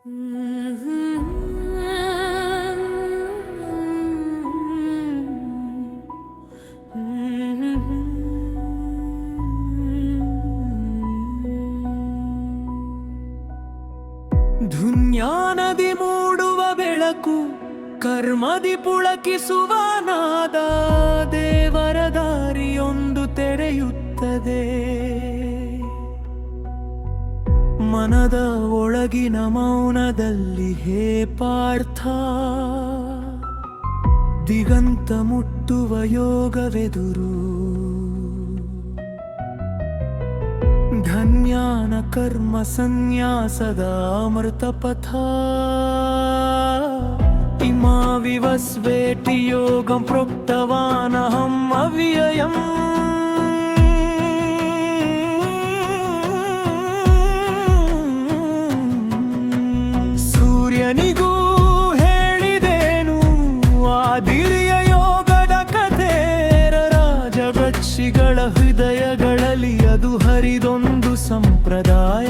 ಧುನ್ಯಾನದಿ ಮೂಡುವ ಬೆಳಕು ಕರ್ಮದಿ ಪುಳಕಿಸುವ ನಾದ ದೇವರ ದಾರಿಯೊಂದು ತೆರೆಯುತ್ತದೆ. ಮನದ ಒಳಗಿನ ಮೌನದಲ್ಲಿ ಹೇ ಪಾರ್ಥ, ದಿಗಂತ ಮುಟ್ಟುವ ಯೋಗವೆದುರು. ಧನ್ಯಾನ ಕರ್ಮ ಸಂನ್ಯಾಸದ ಅಮೃತ ಪಥ ಇಮಾವಿವ ಸ್ವೇಟಿ ಯೋಗಂ ಪ್ರೋಕ್ತವಾನಹಂ ಅವ್ಯಯಂ ಹರಿದೊಂದು ಸಂಪ್ರದಾಯ.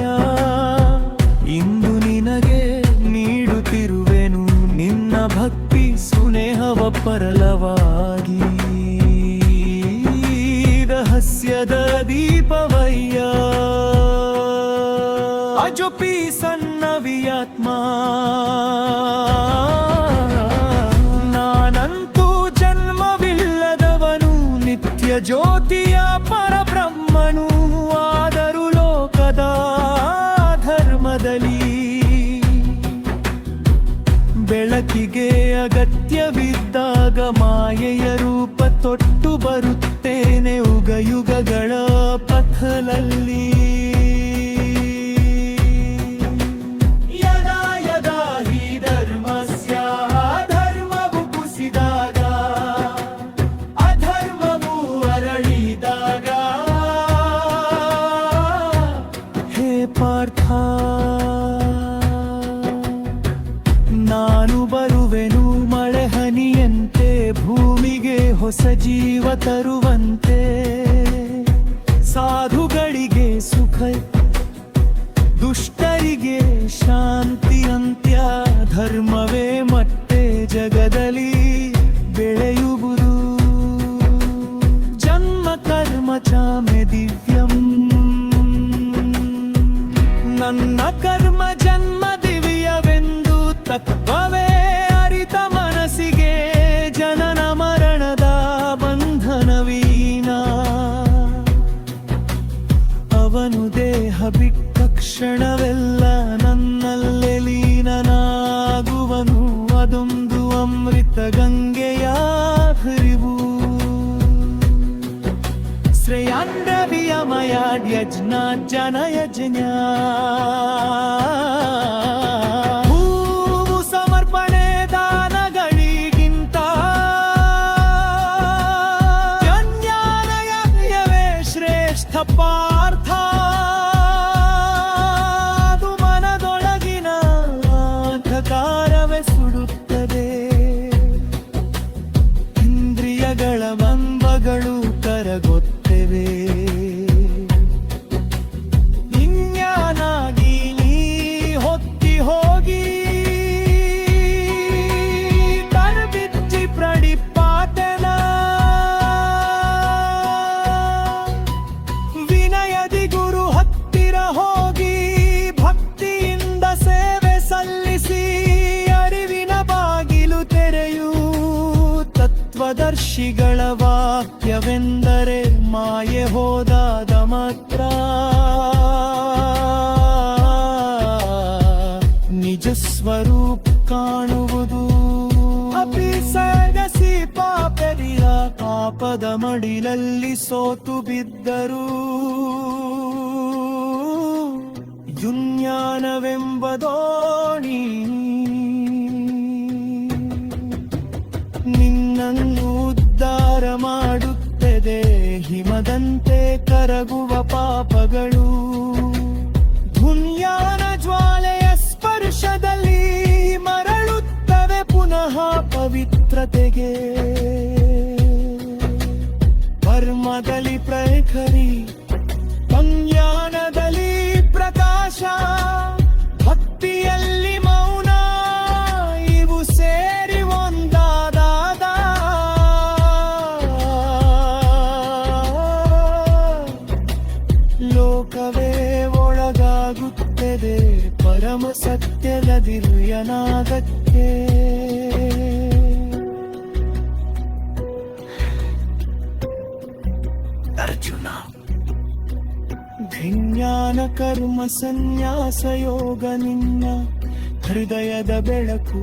ಇಂದು ನಿನಗೆ ನೀಡುತ್ತಿರುವೆನು ನಿನ್ನ ಭಕ್ತಿ ಸುನೇಹವ ಪರಲವಾಗಿ. ರಹಸ್ಯದ ದೀಪವಯ್ಯ. ಅಜುಪಿ ಸನ್ನವಿಯಾತ್ಮ. ಬೆಳಕಿಗೆ ಅಗತ್ಯವಿದ್ದಾಗ ಮಾಯೆಯ ರೂಪ ತೊಟ್ಟು ಬರುತ್ತೇನೆ. ಉಗಯುಗಗಳ ಪಥಲಲ್ಲಿ ಹೊಸ ಜೀವ ತರುವಂತೆ ಸಾಧುಗಳಿಗೆ ಸುಖ ದುಷ್ಟರಿಗೆ ಶಾಂತಿ ಅಂತ್ಯ ಧರ್ಮವೇ ಮತ್ತೆ ಜಗದಲ್ಲಿ. ಬಿಟ್ಟ ಕ್ಷಣವೆಲ್ಲ ನನ್ನಲ್ಲೇ ಲೀನನಾಗುವನು ಅದೊಂದು ಅಮೃತ ಗಂಗೆಯ ಹರಿವು ಶ್ರೇಯಾಂದ್ರವಿಯಮಯಾಡ್ಯಜ್ಞ ಜನಯಜ್ಞ ತತ್ವದರ್ಶಿಗಳ ವಾಕ್ಯವೆಂದರೆ ಮಾಯೆ ಹೋದಾದ ಮಾತ್ರ. ನಿಜ ಸ್ವರೂಪ ಕಾಣುವುದು. ಅಪಿಸಗಸಿ ಪಾಪರಿಯ ಪಾಪದ ಮಡಿಲಲ್ಲಿ ಸೋತು ಬಿದ್ದರು. ಜುಜ್ಞಾನವೆಂಬ ದೋಣಿ ನಿನ್ನನ್ನು ಉದ್ಧಾರ ಮಾಡುತ್ತದೆ ಹಿಮದಂತೆ ಕರಗುವ ಪಾಪಗಳು. ಧುನ್ಯಾನ ಜ್ವಾಲೆಯ ಸ್ಪರ್ಶದಲ್ಲಿ ಮರಳುತ್ತವೆ ಪುನಃ ಪವಿತ್ರತೆಗೆ. ಪರ್ಮದಲ್ಲಿ ಪ್ರಖರಿ ಹಿರಿಯನಾಗಕ್ಕೆ ಅರ್ಜುನ ಧಿಜ್ಞಾನ ಕರ್ಮ ಸನ್ಯಾಸ ಯೋಗ ನಿನ್ನ ಹೃದಯದ ಬೆಳಕು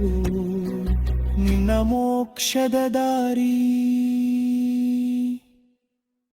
ನಿನ್ನ ಮೋಕ್ಷದ ದಾರಿ.